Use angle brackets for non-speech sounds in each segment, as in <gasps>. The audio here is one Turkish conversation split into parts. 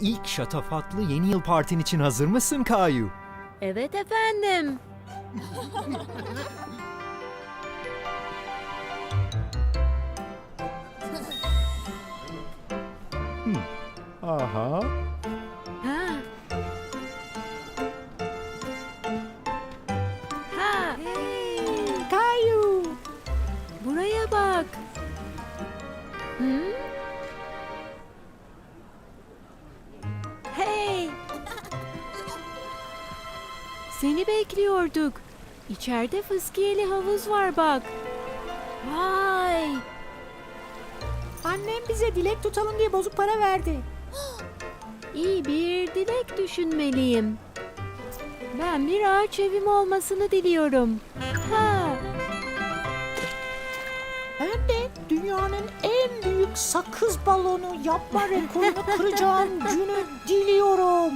ilk şatafatlı yeni yıl partin için hazır mısın Kayu? Evet efendim. Aha. Seni bekliyorduk. İçeride fıskiyeli havuz var bak. Vay. Annem bize dilek tutalım diye bozuk para verdi. <gasps> İyi bir dilek düşünmeliyim. Ben bir ağaç evim olmasını diliyorum. Ha. Ben de dünyanın en büyük sakız balonu yapma rekorunu kıracağım <laughs> günü diliyorum.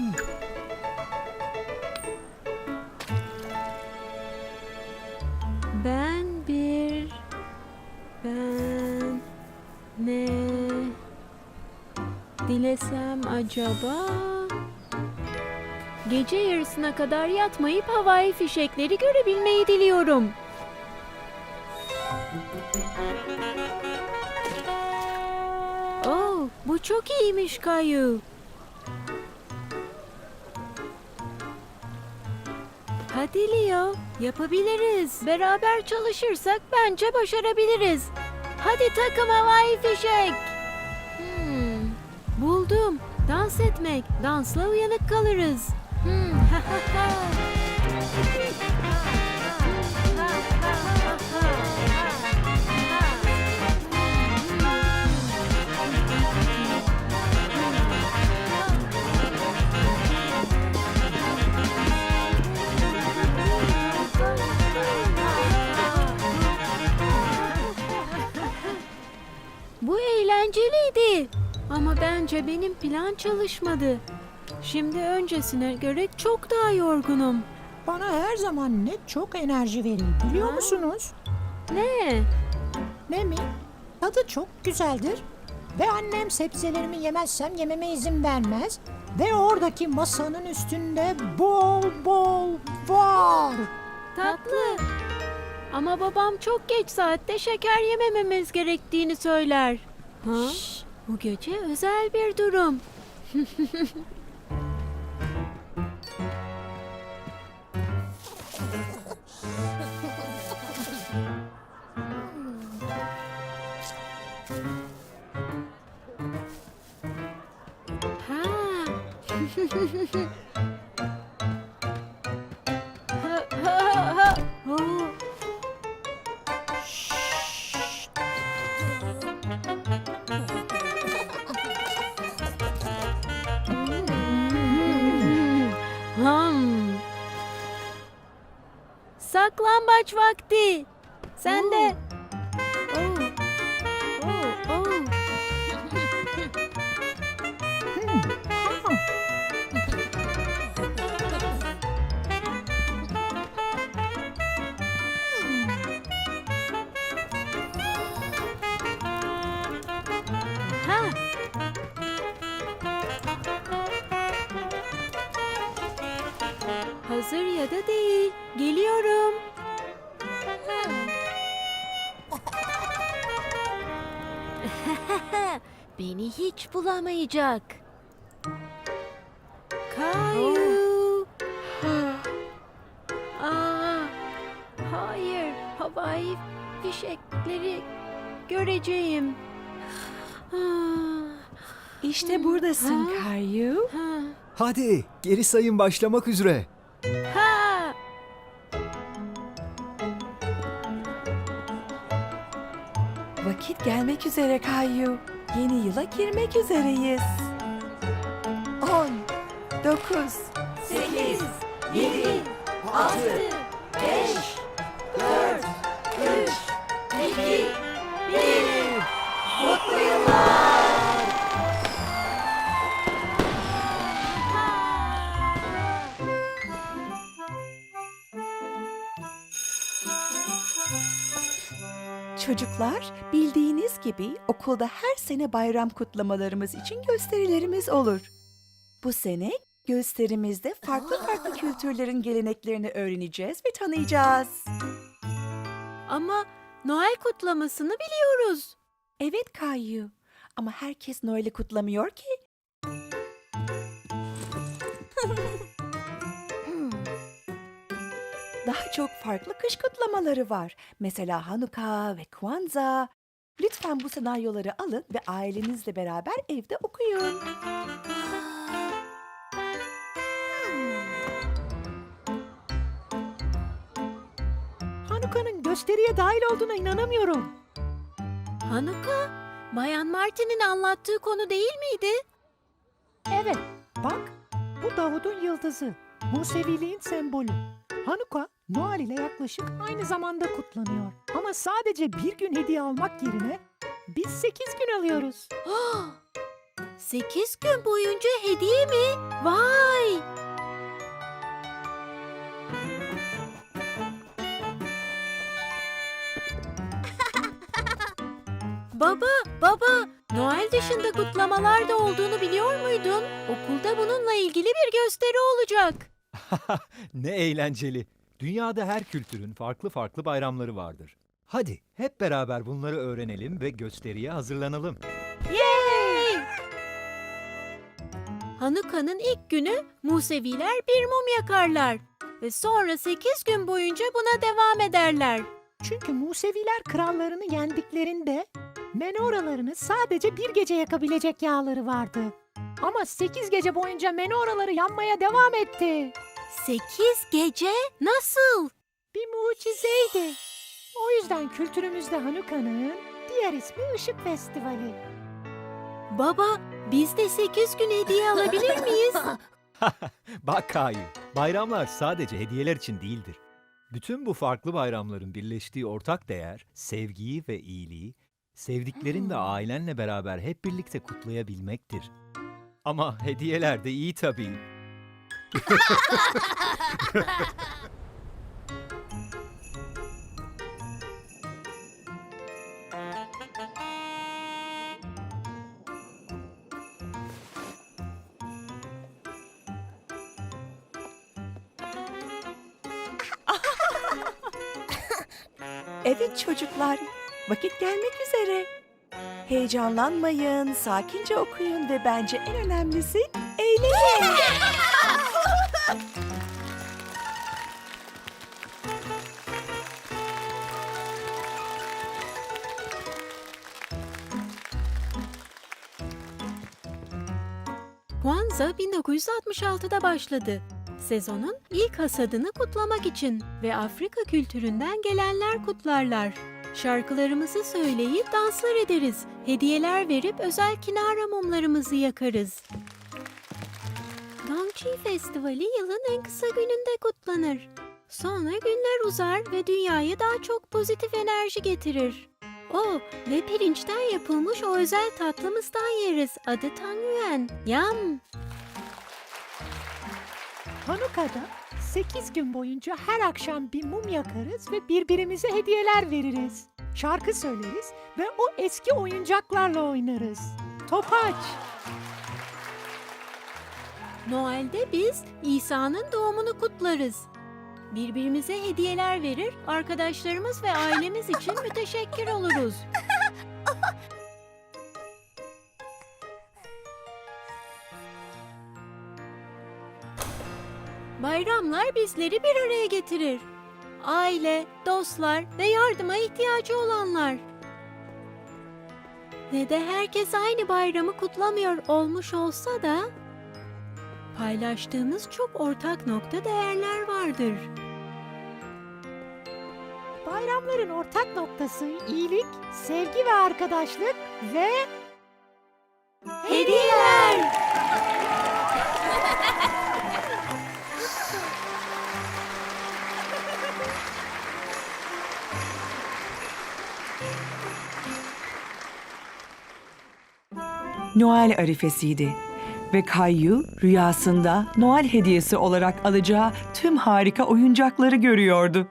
Dilesem acaba? Gece yarısına kadar yatmayıp havai fişekleri görebilmeyi diliyorum. Oh, bu çok iyiymiş Kayu. Hadi Leo, yapabiliriz. Beraber çalışırsak bence başarabiliriz. Hadi takım havai fişek. Dans etmek. Dansla uyanık kalırız. Hmm, <laughs> Benim plan çalışmadı. Şimdi öncesine göre çok daha yorgunum. Bana her zaman ne çok enerji verir biliyor Ha? musunuz? Ne? Ne mi? Tadı çok güzeldir. Ve annem sebzelerimi yemezsem yememe izin vermez. Ve oradaki masanın üstünde bol bol var. Tatlı. Ama babam çok geç saatte şeker yemememiz gerektiğini söyler. Ha? Bu gece özel bir durum. <laughs> Ha. <laughs> Saklambaç vakti. Sen de. Hiç bulamayacak. Kayu. <gasps> Aa, hayır, havai fişekleri göreceğim. <sighs> İşte buradasın? Kayu. ha, Hadi geri sayım başlamak üzere. ha. Vakit gelmek üzere Kayu yeni yıla girmek üzereyiz. 10, 9, 8, 7, 6, 5, Çocuklar, bildiğiniz gibi okulda her sene bayram kutlamalarımız için gösterilerimiz olur. Bu sene gösterimizde farklı farklı kültürlerin geleneklerini öğreneceğiz ve tanıyacağız. Ama Noel kutlamasını biliyoruz. Evet Kayu. Ama herkes Noel'i kutlamıyor ki. <laughs> Daha çok farklı kış kutlamaları var. Mesela Hanuka ve Kwanzaa. Lütfen bu senaryoları alın ve ailenizle beraber evde okuyun. Hanuka'nın gösteriye dahil olduğuna inanamıyorum. Hanuka, Bayan Martin'in anlattığı konu değil miydi? Evet, bak bu Davud'un yıldızı. Museviliğin sembolü. Hanuka, Noel ile yaklaşık aynı zamanda kutlanıyor. Ama sadece bir gün hediye almak yerine biz 8 gün alıyoruz. Sekiz gün boyunca hediye mi? Vay! <laughs> baba, baba, Noel dışında kutlamalar da olduğunu biliyor muydun? Okulda bununla ilgili bir gösteri olacak. <laughs> ne eğlenceli. Dünyada her kültürün farklı farklı bayramları vardır. Hadi hep beraber bunları öğrenelim ve gösteriye hazırlanalım. Yay! Hanuka'nın ilk günü Museviler bir mum yakarlar ve sonra sekiz gün boyunca buna devam ederler. Çünkü Museviler krallarını yendiklerinde menoralarını sadece bir gece yakabilecek yağları vardı. Ama 8 gece boyunca menoraları yanmaya devam etti. Sekiz gece nasıl? Bir mucizeydi. O yüzden kültürümüzde Hanuka'nın diğer ismi Işık Festivali. Baba, biz de sekiz gün hediye alabilir miyiz? <laughs> <laughs> Bak Kayu, bayramlar sadece hediyeler için değildir. Bütün bu farklı bayramların birleştiği ortak değer, sevgiyi ve iyiliği, sevdiklerin ve ailenle beraber hep birlikte kutlayabilmektir. Ama hediyeler de iyi tabii. <laughs> Evet çocuklar, vakit gelmek üzere. Heyecanlanmayın, sakince okuyun ve bence en önemlisi eğlenin. <laughs> 1966'da başladı. Sezonun ilk hasadını kutlamak için ve Afrika kültüründen gelenler kutlarlar. Şarkılarımızı söyleyip danslar ederiz. Hediyeler verip özel kinara mumlarımızı yakarız. Dongchi Festivali yılın en kısa gününde kutlanır. Sonra günler uzar ve dünyaya daha çok pozitif enerji getirir. O ve pirinçten yapılmış o özel tatlımızdan yeriz. Adı Tangyuan. Yam. Hanuka'da 8 gün boyunca her akşam bir mum yakarız ve birbirimize hediyeler veririz. Şarkı söyleriz ve o eski oyuncaklarla oynarız. Topaç. Noel'de biz İsa'nın doğumunu kutlarız. Birbirimize hediyeler verir, arkadaşlarımız ve ailemiz için müteşekkir oluruz. Bayramlar bizleri bir araya getirir. Aile, dostlar ve yardıma ihtiyacı olanlar. Ve de herkes aynı bayramı kutlamıyor olmuş olsa da paylaştığımız çok ortak nokta değerler vardır. Bayramların ortak noktası iyilik, sevgi ve arkadaşlık ve Hediyeler! Noel arifesiydi ve Kayu rüyasında Noel hediyesi olarak alacağı tüm harika oyuncakları görüyordu.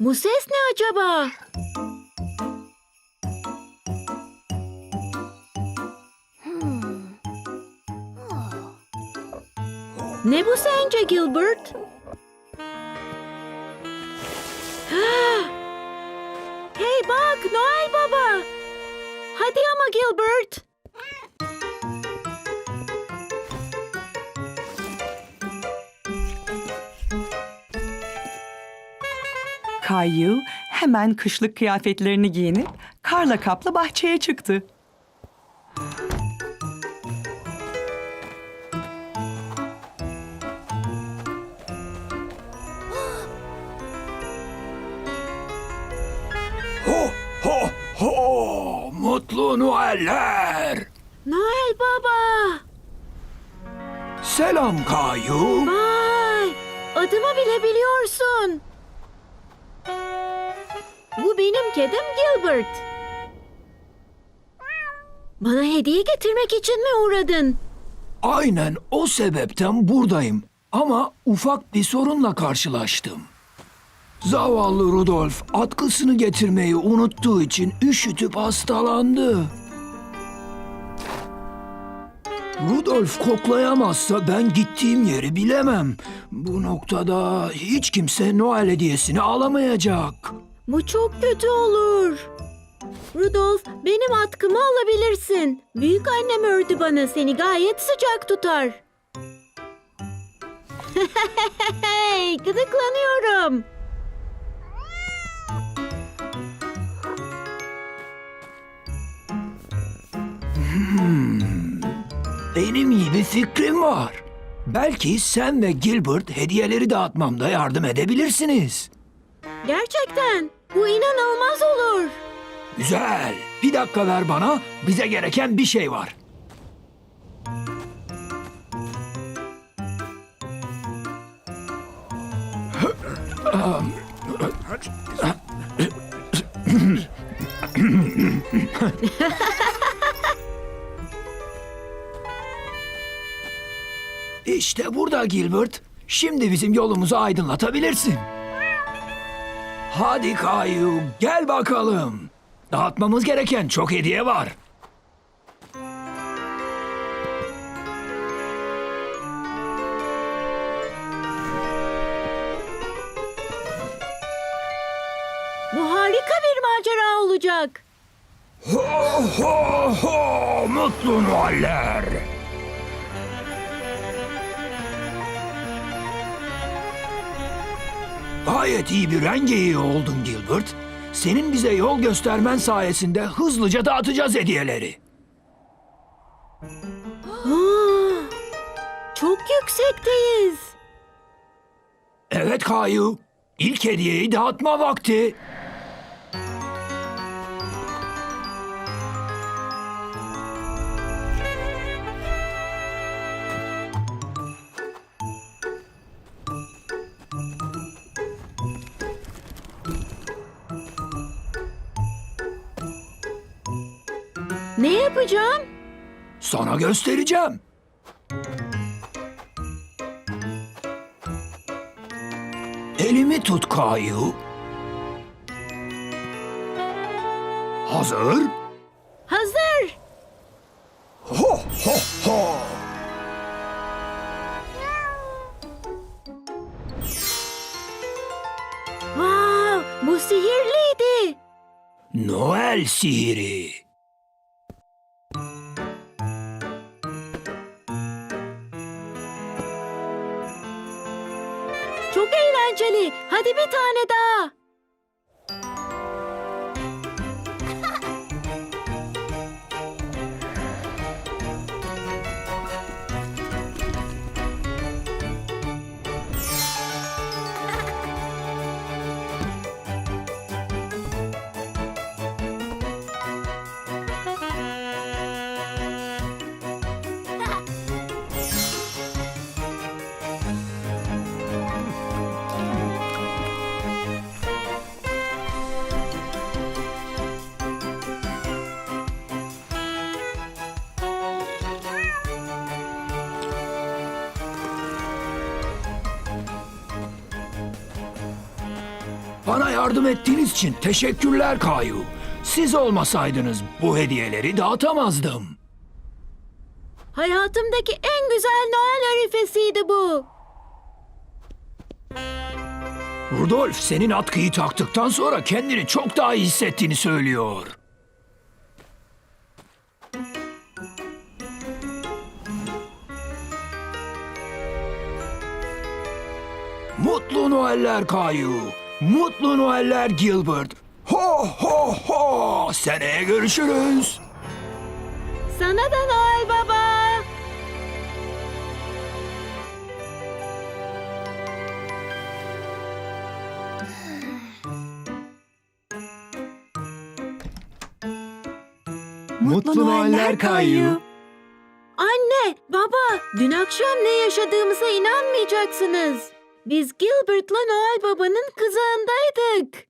Bu ses ne acaba? Ne bu sence Gilbert? <gasps> Hey bak Noel Baba. Hadi ama Gilbert. Kayu hemen kışlık kıyafetlerini giyinip karla kaplı bahçeye çıktı. Mutlu Noeller! Noel Baba. Selam Kayu. Vay! Adımı bile biliyorsun. Bu benim kedim Gilbert. Bana hediye getirmek için mi uğradın? Aynen o sebepten buradayım. Ama ufak bir sorunla karşılaştım. Zavallı Rudolf atkısını getirmeyi unuttuğu için üşütüp hastalandı. Rudolf koklayamazsa ben gittiğim yeri bilemem. Bu noktada hiç kimse Noel hediyesini alamayacak. Bu çok kötü olur. Rudolf, benim atkımı alabilirsin. Büyük annem ördü bana seni gayet sıcak tutar. <laughs> Gıdıklanıyorum. Benim iyi bir fikrim var. Belki sen ve Gilbert hediyeleri dağıtmamda yardım edebilirsiniz. Gerçekten, bu inanılmaz olur. Güzel. Bir dakika ver bana. Bize gereken bir şey var. <laughs> İşte burada Gilbert. Şimdi bizim yolumuzu aydınlatabilirsin. Hadi Kayu, gel bakalım. Dağıtmamız gereken çok hediye var. Bu harika bir macera olacak. Ho ho ho! Mutlu Noeller! Gayet iyi bir rengeyi oldun Gilbert. Senin bize yol göstermen sayesinde hızlıca dağıtacağız hediyeleri. Aa, <gasps> çok yüksekteyiz. Evet Kayu, ilk hediyeyi dağıtma vakti. Sana göstereceğim. Elimi tut Kayu. Hazır. Hazır. Ho ho ho. Wow, bu sihirliydi. Noel sihiri. Bana yardım ettiğiniz için teşekkürler Kayu. Siz olmasaydınız bu hediyeleri dağıtamazdım. Hayatımdaki en güzel Noel arifesiydi bu. Rudolf senin atkıyı taktıktan sonra kendini çok daha iyi hissettiğini söylüyor. Mutlu Noeller Kayu. Mutlu Noeller Gilbert. Ho ho ho. Seneye görüşürüz. Sana da Noel Baba. Mutlu Noeller Kayu. Anne, baba, dün akşam ne yaşadığımıza inanmayacaksınız. Biz Gilbert'la Noel Baba'nın kızağındaydık.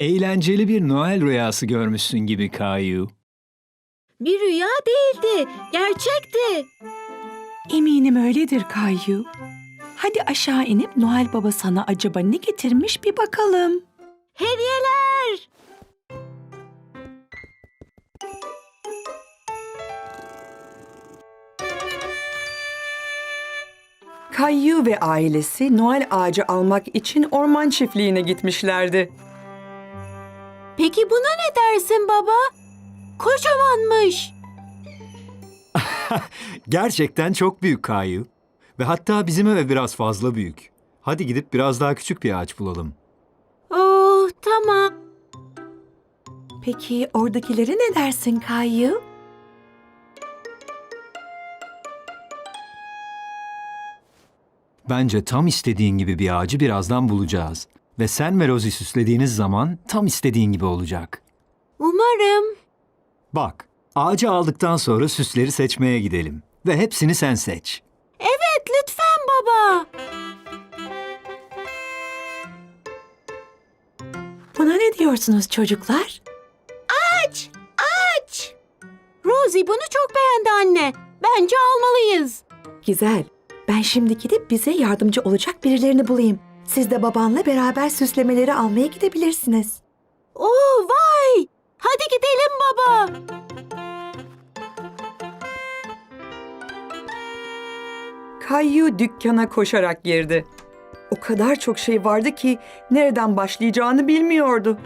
Eğlenceli bir Noel rüyası görmüşsün gibi Kayu. Bir rüya değildi, gerçekti. Eminim öyledir Kayu. Hadi aşağı inip Noel Baba sana acaba ne getirmiş bir bakalım. Hediyeler! Kayyu ve ailesi Noel ağacı almak için orman çiftliğine gitmişlerdi. Peki buna ne dersin baba? Kocamanmış. <laughs> Gerçekten çok büyük Kayu. Ve hatta bizim eve biraz fazla büyük. Hadi gidip biraz daha küçük bir ağaç bulalım. Oh, tamam. Peki oradakileri ne dersin Kayu? Bence tam istediğin gibi bir ağacı birazdan bulacağız. Ve sen ve Rosie süslediğiniz zaman tam istediğin gibi olacak. Umarım. Bak, ağacı aldıktan sonra süsleri seçmeye gidelim. Ve hepsini sen seç. Evet, lütfen baba. Buna ne diyorsunuz çocuklar? Aç, aç. Rosie bunu çok beğendi anne. Bence almalıyız. Güzel. Ben şimdi gidip bize yardımcı olacak birilerini bulayım. Siz de babanla beraber süslemeleri almaya gidebilirsiniz. Oo, vay. Hadi gidelim baba. Kayyu dükkana koşarak girdi. O kadar çok şey vardı ki nereden başlayacağını bilmiyordu.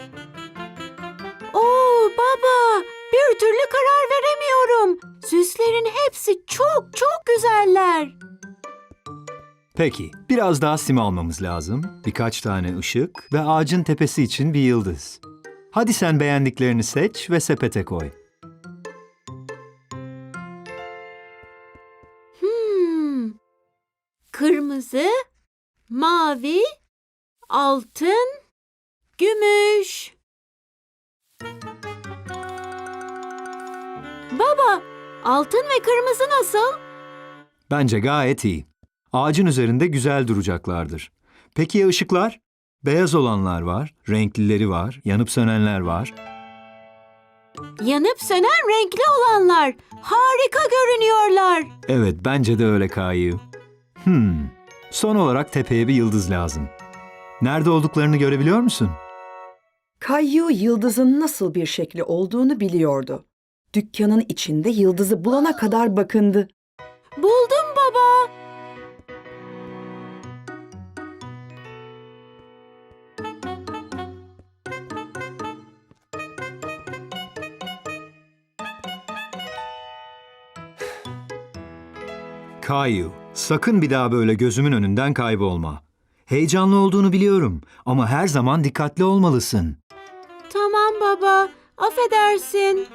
Oo baba, bir türlü karar veremiyorum. Süslerin hepsi çok çok güzeller. Peki, biraz daha sim almamız lazım. Birkaç tane ışık ve ağacın tepesi için bir yıldız. Hadi sen beğendiklerini seç ve sepete koy. Hmm. Kırmızı, mavi, altın, gümüş. Baba, altın ve kırmızı nasıl? Bence gayet iyi. Ağacın üzerinde güzel duracaklardır. Peki ya ışıklar? Beyaz olanlar var, renklileri var, yanıp sönenler var. Yanıp sönen renkli olanlar. Harika görünüyorlar. Evet, bence de öyle Kayu. Hmm. Son olarak tepeye bir yıldız lazım. Nerede olduklarını görebiliyor musun? Kayyu yıldızın nasıl bir şekli olduğunu biliyordu. Dükkanın içinde yıldızı bulana kadar bakındı. Buldum baba. Kayu, sakın bir daha böyle gözümün önünden kaybolma. Heyecanlı olduğunu biliyorum ama her zaman dikkatli olmalısın. Tamam baba. Affedersin.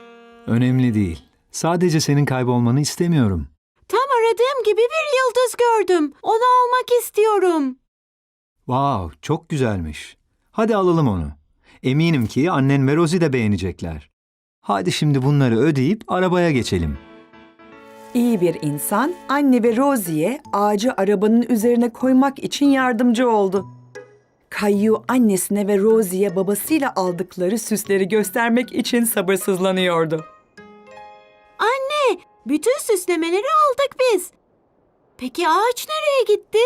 Önemli değil. Sadece senin kaybolmanı istemiyorum. Tam aradığım gibi bir yıldız gördüm. Onu almak istiyorum. Wow, çok güzelmiş. Hadi alalım onu. Eminim ki annen ve Rosie de beğenecekler. Hadi şimdi bunları ödeyip arabaya geçelim. İyi bir insan anne ve Rosie'ye ağacı arabanın üzerine koymak için yardımcı oldu. Kayyu annesine ve Rosie'ye babasıyla aldıkları süsleri göstermek için sabırsızlanıyordu. Bütün süslemeleri aldık biz. Peki ağaç nereye gitti?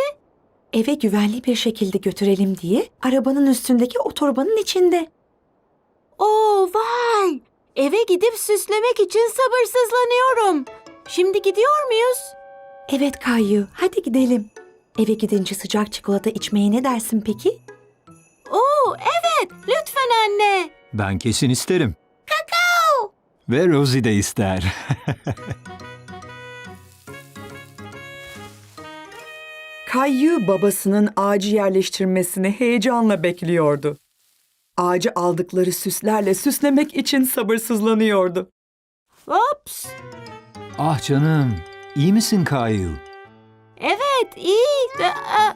eve güvenli bir şekilde götürelim diye arabanın üstündeki otobanın içinde. Oo vay! Eve gidip süslemek için sabırsızlanıyorum. Şimdi gidiyor muyuz? Evet Kayyu, hadi gidelim. Eve gidince sıcak çikolata içmeye ne dersin peki? Oo evet, lütfen anne. Ben kesin isterim. Kakao! Ve Rosie de ister. <laughs> Kayyu babasının ağacı yerleştirmesini heyecanla bekliyordu. Ağacı aldıkları süslerle süslemek için sabırsızlanıyordu. Ops. Ah canım, iyi misin Kayu? Evet, iyi. Aa,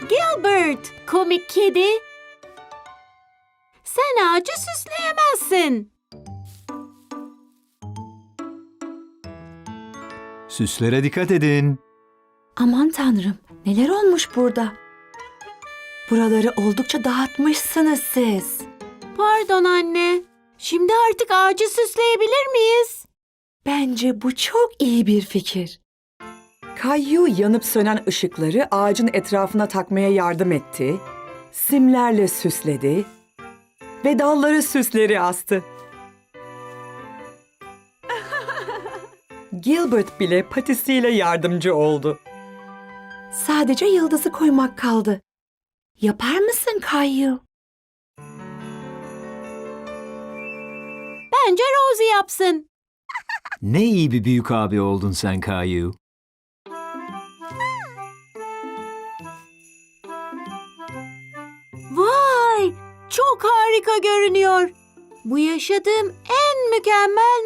Gilbert, komik kedi. Sen ağacı süsleyemezsin. Süslere dikkat edin. Aman tanrım, neler olmuş burada? Buraları oldukça dağıtmışsınız siz. Pardon anne. Şimdi artık ağacı süsleyebilir miyiz? Bence bu çok iyi bir fikir. Kayyu yanıp sönen ışıkları ağacın etrafına takmaya yardım etti. Simlerle süsledi ve dalları süsleri astı. <laughs> Gilbert bile patisiyle yardımcı oldu. Sadece yıldızı koymak kaldı. Yapar mısın Kayyu? Bence Rosie yapsın. Ne iyi bir büyük abi oldun sen Kayu. Vay! Çok harika görünüyor. Bu yaşadığım en mükemmel